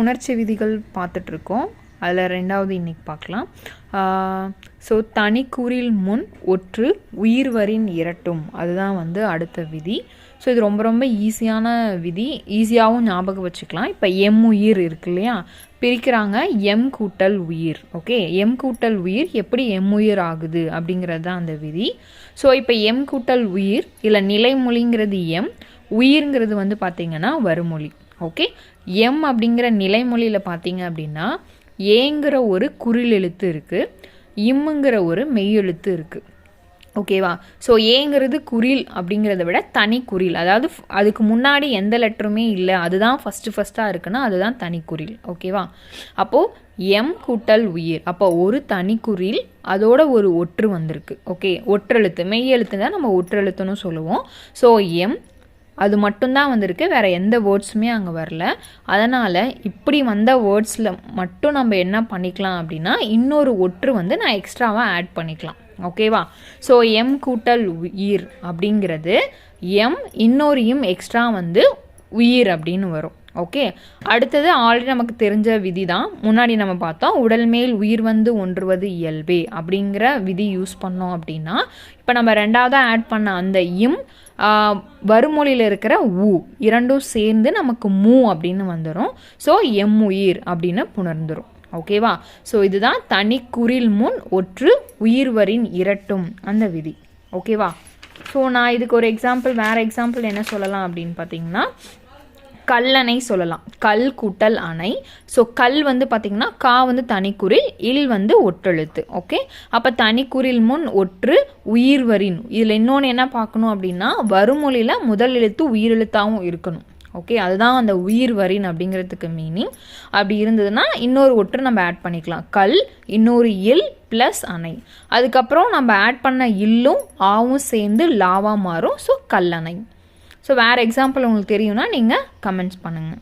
புணர்ச்சி விதிகள் பார்த்துட்ருக்கோம். அதில் ரெண்டாவது இன்றைக்கி பார்க்கலாம். ஸோ தனிக்கூறில் முன் ஒற்று உயிர்வரின் இரட்டும். அதுதான் வந்து அடுத்த விதி. ஸோ இது ரொம்ப ரொம்ப ஈஸியான விதி. ஈஸியாகவும் ஞாபகம் வச்சுக்கலாம். இப்போ எம் உயிர் இருக்கு இல்லையா? பிரிக்கிறாங்க எம் கூட்டல் உயிர். ஓகே? எம் கூட்டல் உயிர் எப்படி எம் உயிர் ஆகுது அப்படிங்கிறது தான் அந்த விதி. ஸோ இப்போ எம் கூட்டல் உயிர் இல்லை நிலைமொழிங்கிறது எம் உயிர்ங்கிறது வந்து பார்த்திங்கன்னா வருமொழி ஓகே எம் அப்படிங்கிற நிலைமொழியில் பார்த்தீங்க அப்படின்னா ஏங்கிற ஒரு குறில் எழுத்து இருக்குது இம்முங்கிற ஒரு மெய்யெழுத்து இருக்குது ஓகேவா ஸோ ஏங்கிறது குறில் அப்படிங்கிறத விட தனி குரில். அதாவது அதுக்கு முன்னாடி எந்த லெட்டருமே இல்லை. அதுதான் ஃபஸ்ட்டு ஃபஸ்ட்டாக இருக்குன்னா அதுதான் தனி குரில். ஓகேவா அப்போது எம் கூட்டல் உயிர். அப்போ ஒரு தனி குறில் அதோட ஒரு ஒற்று வந்திருக்கு. ஓகே ஒற்றெழுத்து. மெய் நம்ம ஒற்றெழுத்துன்னு சொல்லுவோம். ஸோ எம் அது மட்டும்தான் வந்திருக்கு. வேறு எந்த வேர்ட்ஸுமே அங்கே வரல. அதனால் இப்படி வந்த வேர்ட்ஸில் மட்டும் நம்ம என்ன பண்ணிக்கலாம் அப்படின்னா இன்னொரு ஒற்று வந்து நான் எக்ஸ்ட்ராவாக ஆட் பண்ணிக்கலாம். ஓகேவா ஸோ எம் கூட்டல் உயிர் அப்படிங்கிறது எம் இன்னொரு இம் எக்ஸ்ட்ரா வந்து உயிர் அப்படின்னு வரும். ஓகே அடுத்தது ஆல்ரெடி நமக்கு தெரிஞ்ச விதி தான் முன்னாடி நம்ம பார்த்தோம் உடல் மேல் உயிர் வந்து ஒன்றுவது இயல்பே அப்படிங்கிற விதி யூஸ் பண்ணோம் அப்படின்னா இப்போ நம்ம ரெண்டாவதாக ஆட் பண்ண அந்த இம் வருமொழியில் வறுமொழியில் இருக்கிற ஊ. இரண்டும் சேர்ந்து நமக்கு மூ அப்படின்னு வந்துடும் ஸோ எம் உயிர் அப்படின்னு புணர்ந்துடும் ஓகேவா ஸோ இதுதான் தனிக்குறில் முன் ஒற்று உயிர்வரின் இரட்டும் அந்த விதி. ஓகேவா ஸோ நான் இதுக்கு ஒரு எக்ஸாம்பிள் வேறு எக்ஸாம்பிள் என்ன சொல்லலாம் அப்படின்னு பார்த்தீங்கன்னா கல்லணை சொல்லலாம். கல் கூட்டல் அணை. ஸோ கல் வந்து பார்த்திங்கன்னா கா வந்து தனிக்குறில் இல் வந்து ஒற்றெழுத்து. ஓகே அப்போ தனிக்குறில் முன் ஒற்று உயிர்வரின் இதில் இன்னொன்று என்ன பார்க்கணும் அப்படின்னா வருமொழியில் முதல் எழுத்து உயிரெழுத்தாகவும் இருக்கணும். ஓகே அதுதான் அந்த உயிர் வரின் அப்படிங்கிறதுக்கு மீனிங் அப்படி இருந்ததுன்னா இன்னொரு ஒற்று நம்ம ஆட் பண்ணிக்கலாம். கல் இன்னொரு இல் ப்ளஸ் அணை. அதுக்கப்புறம் நம்ம ஆட் பண்ண இல்லும் ஆவும் சேர்ந்து லாவாக மாறும். ஸோ கல்லணை. ஸோ வேறு எக்ஸாம்பிள் உங்களுக்கு தெரியும்னா நீங்கள் கமெண்ட்ஸ் பண்ணுங்கள்